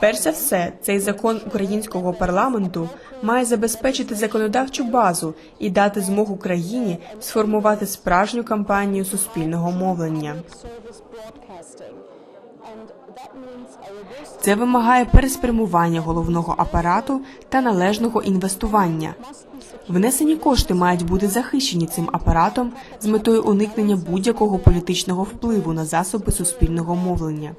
Перш за все, цей закон українського парламенту має забезпечити законодавчу базу і дати змогу країні сформувати справжню кампанію суспільного мовлення. Це вимагає переспрямування головного апарату та належного інвестування. Внесені кошти мають бути захищені цим апаратом з метою уникнення будь-якого політичного впливу на засоби суспільного мовлення.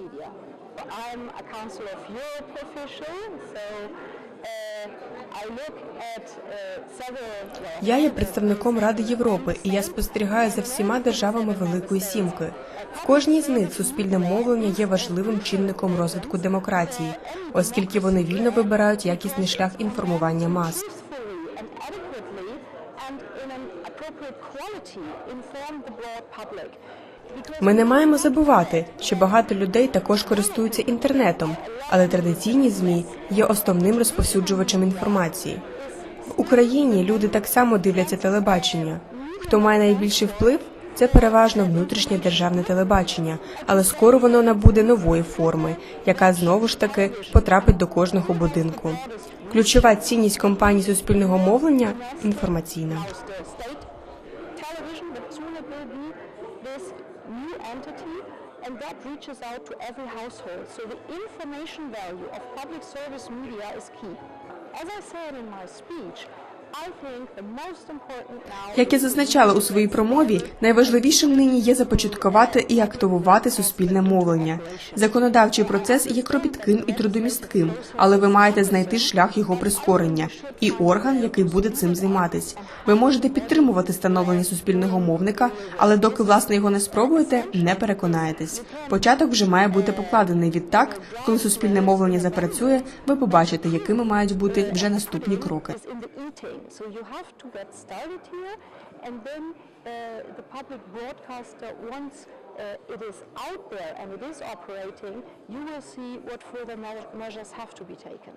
media. I'm a Council of Europe official, so Я є представником Ради Європи, і я спостерігаю за всіма державами Великої Сімки. В кожній з них суспільне мовлення є важливим чинником розвитку демократії, оскільки вони вільно вибирають якісний шлях інформування мас. and in an appropriate quality inform the broad public. Ми не маємо забувати, що багато людей також користуються інтернетом, але традиційні змі є основним розповсюджувачем інформації. В Україні люди так само дивляться телебачення. Хто має найбільший вплив? Це переважно внутрішнє державне телебачення, але скоро воно набуде нової форми, яка знову ж таки потрапить до кожного будинку. Ключова цінність компаній суспільного мовлення інформаційна. New entity, and that reaches out to every household. So the information value of public service media is key. As I said in my speech, Як я зазначала у своїй промові, найважливішим нині є започаткувати і активувати суспільне мовлення. Законодавчий процес є кропітким і трудомістким, але ви маєте знайти шлях його прискорення і орган, який буде цим займатись. Ви можете підтримувати становлення суспільного мовника, але доки власне його не спробуєте, не переконаєтесь. Початок вже має бути покладений. Відтак, коли суспільне мовлення запрацює, ви побачите, якими мають бути вже наступні кроки. So you have to get started here, and then uh, the public broadcaster, once uh, it is out there and it is operating, you will see what further measures have to be taken.